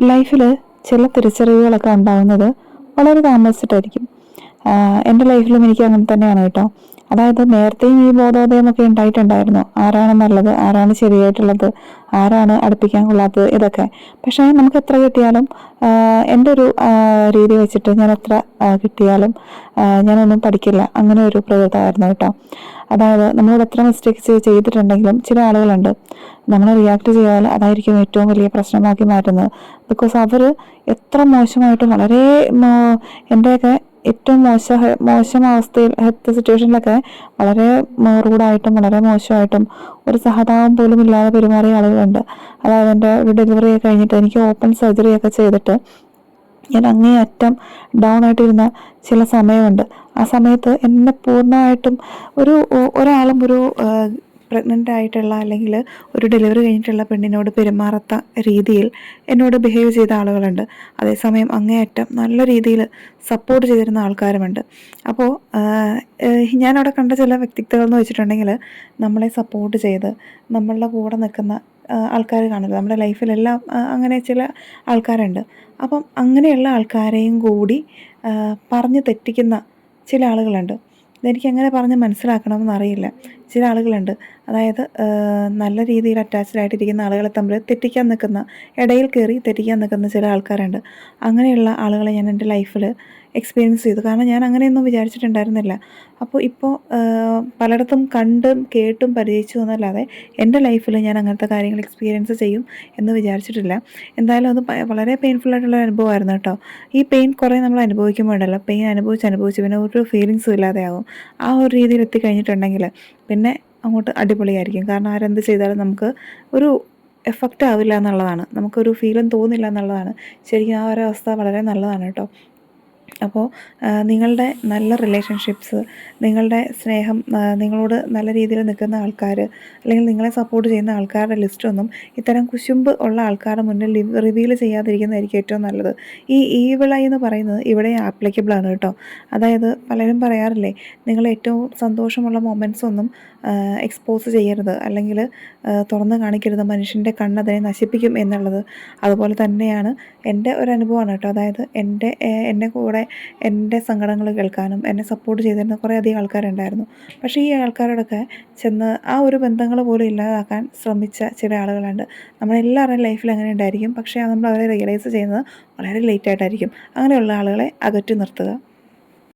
ലൈഫിൽ ചില തിരിച്ചറിവുകളൊക്കെ ഉണ്ടാകുന്നത് വളരെ താമസിച്ചിട്ടായിരിക്കും. എന്റെ ലൈഫിലും എനിക്ക് അങ്ങനെ തന്നെയാണ് കേട്ടോ. അതായത് നേരത്തെയും ഈ ബോധോദയമൊക്കെ ഉണ്ടായിട്ടുണ്ടായിരുന്നു. ആരാണ് നല്ലത്? ആരാണ് ശരിയായിട്ടുള്ളത്? ആരാണ് അടുപ്പിക്കാൻ കൊള്ളാത്തത്? ഇതൊക്കെ. പക്ഷേ നമുക്ക് എത്ര കിട്ടിയാലും എന്റെ ഒരു രീതി വെച്ചിട്ട് ഞാൻ എത്ര കിട്ടിയാലും ഞാനൊന്നും പഠിക്കില്ല. അങ്ങനെ ഒരു പ്രകൃതമായിരുന്നു കേട്ടോ. അതായത് നമ്മളോട് എത്ര മിസ്റ്റേക്സ് ചെയ്തിട്ടുണ്ടെങ്കിലും ചില ആളുകളുണ്ട്. നമ്മൾ റിയാക്ട് ചെയ്താൽ അതായിരിക്കും ഏറ്റവും വലിയ പ്രശ്നമാക്കി മാറ്റുന്നത്. ബിക്കോസ് അവർ എത്ര മോശമായിട്ടും വളരെ എന്റെയൊക്കെ ഏറ്റവും മോശ മോശം അവസ്ഥയിൽ ഹെൽത്ത് സിറ്റുവേഷനിലൊക്കെ വളരെ റൂഡായിട്ടും വളരെ മോശമായിട്ടും ഒരു സഹതാപം പോലും ഇല്ലാതെ പെരുമാറിയ ആളുകളുണ്ട്. അതായത് എന്റെ ഒരു ഡെലിവറി ഒക്കെ കഴിഞ്ഞിട്ട് എനിക്ക് ഓപ്പൺ സർജറി ഒക്കെ ചെയ്തിട്ട് ഞാൻ അങ്ങേയറ്റം ഡൗൺ ആയിട്ടിരുന്ന ചില സമയമുണ്ട്. ആ സമയത്ത് എന്നെ പൂർണമായിട്ടും ഒരു ഒരാളും ഒരു പ്രഗ്നന്റ് ആയിട്ടുള്ള അല്ലെങ്കിൽ ഒരു ഡെലിവറി കഴിഞ്ഞിട്ടുള്ള പെണ്ണിനോട് പെരുമാറാത്ത രീതിയിൽ എന്നോട് ബിഹേവ് ചെയ്ത ആളുകളുണ്ട്. അതേസമയം അങ്ങേയറ്റം നല്ല രീതിയിൽ സപ്പോർട്ട് ചെയ്തിരുന്ന ആൾക്കാരുമുണ്ട്. അപ്പോൾ ഞാനവിടെ കണ്ട ചില വ്യക്തിത്വങ്ങൾ എന്ന് വെച്ചിട്ടുണ്ടെങ്കിൽ നമ്മളെ സപ്പോർട്ട് ചെയ്ത് നമ്മളുടെ കൂടെ നിൽക്കുന്ന ആൾക്കാർ കാണുന്നത്. നമ്മുടെ ലൈഫിലെല്ലാം അങ്ങനെ ചില ആൾക്കാരുണ്ട്. അപ്പം അങ്ങനെയുള്ള ആൾക്കാരെയും കൂടി പറഞ്ഞ് തെറ്റിക്കുന്ന ചില ആളുകളുണ്ട്. ഇതെനിക്ക് എങ്ങനെ പറഞ്ഞ് മനസ്സിലാക്കണമെന്ന് അറിയില്ല. ചില ആളുകളുണ്ട്. അതായത് നല്ല രീതിയിൽ അറ്റാച്ച്ഡ് ആയിട്ടിരിക്കുന്ന ആളുകളെ തമ്മിൽ തെറ്റിക്കാൻ നിൽക്കുന്ന ഇടയിൽ കയറി തെറ്റിക്കാൻ നിൽക്കുന്ന ചില ആൾക്കാരുണ്ട്. അങ്ങനെയുള്ള ആളുകളെ ഞാൻ എന്റെ ലൈഫിൽ എക്സ്പീരിയൻസ് ചെയ്തു. കാരണം ഞാൻ അങ്ങനെയൊന്നും വിചാരിച്ചിട്ടുണ്ടായിരുന്നില്ല. അപ്പോൾ ഇപ്പോൾ പലയിടത്തും കണ്ടും കേട്ടും പരിചയിച്ചു എന്നല്ലാതെ എന്റെ ലൈഫിൽ ഞാൻ അങ്ങനത്തെ കാര്യങ്ങൾ എക്സ്പീരിയൻസ് ചെയ്യും എന്ന് വിചാരിച്ചിട്ടില്ല. എന്തായാലും അത് വളരെ പെയിൻഫുൾ ആയിട്ടുള്ള അനുഭവമായിരുന്നു കേട്ടോ. ഈ പെയിൻ കുറേ നമ്മൾ അനുഭവിക്കുമ്പോഴല്ലോ പെയിൻ അനുഭവിച്ച് അനുഭവിച്ച് പിന്നെ ഒരു ഫീലിങ്സും ഇല്ലാതെയാവും. ആ ഒരു രീതിയിൽ എത്തിക്കഴിഞ്ഞിട്ടുണ്ടെങ്കിൽ പിന്നെ അങ്ങോട്ട് അടിപൊളിയായിരിക്കും. കാരണം ആരെന്ത് ചെയ്താലും നമുക്ക് ഒരു എഫക്റ്റ് ആവില്ല എന്നുള്ളതാണ്. നമുക്കൊരു ഫീലും തോന്നില്ല എന്നുള്ളതാണ്. ശരിക്കും ആ ഒരു അവസ്ഥ വളരെ നല്ലതാണ് കേട്ടോ. അപ്പോൾ നിങ്ങളുടെ നല്ല റിലേഷൻഷിപ്സ് നിങ്ങളുടെ സ്നേഹം നിങ്ങളോട് നല്ല രീതിയിൽ നിൽക്കുന്ന ആൾക്കാർ അല്ലെങ്കിൽ നിങ്ങളെ സപ്പോർട്ട് ചെയ്യുന്ന ആൾക്കാരുടെ ലിസ്റ്റൊന്നും ഇത്തരം കുശുമ്പ് ഉള്ള ആൾക്കാരുടെ മുന്നിൽ റിവീൽ ചെയ്യാതിരിക്കുന്നതായിരിക്കും ഏറ്റവും നല്ലത്. ഈ ഈവിളായി എന്ന് പറയുന്നത് ഇവിടെ ആപ്ലിക്കബിൾ ആണ് കേട്ടോ. അതായത് പലരും പറയാറില്ലേ നിങ്ങൾ ഏറ്റവും സന്തോഷമുള്ള മൊമെന്റ്സ് ഒന്നും എക്സ്പോസ് ചെയ്യരുത്. അല്ലെങ്കിൽ തുറന്ന് കാണിക്കരുത്. മനുഷ്യന്റെ കണ്ണതിനെ നശിപ്പിക്കും എന്നുള്ളത്. അതുപോലെ തന്നെയാണ് എന്റെ ഒരു അനുഭവമാണ് കേട്ടോ. അതായത് എന്റെ എന്നെ കൂടെ എന്റെ സങ്കടങ്ങൾ കേൾക്കാനും എന്നെ സപ്പോർട്ട് ചെയ്തിരുന്ന കുറേ അധികം ആൾക്കാരുണ്ടായിരുന്നു. പക്ഷേ ഈ ആൾക്കാരോടൊക്കെ ചെന്ന് ആ ഒരു ബന്ധങ്ങൾ പോലും ഇല്ലാതാക്കാൻ ശ്രമിച്ച ചില ആളുകളുണ്ട്. നമ്മളെല്ലാവരുടെയും ലൈഫിൽ അങ്ങനെ ഉണ്ടായിരിക്കും. പക്ഷേ നമ്മൾ അവരെ റിയലൈസ് ചെയ്യുന്നത് വളരെ ലേറ്റ് ആയിട്ടായിരിക്കും. അങ്ങനെയുള്ള ആളുകളെ അകറ്റി നിർത്തുക.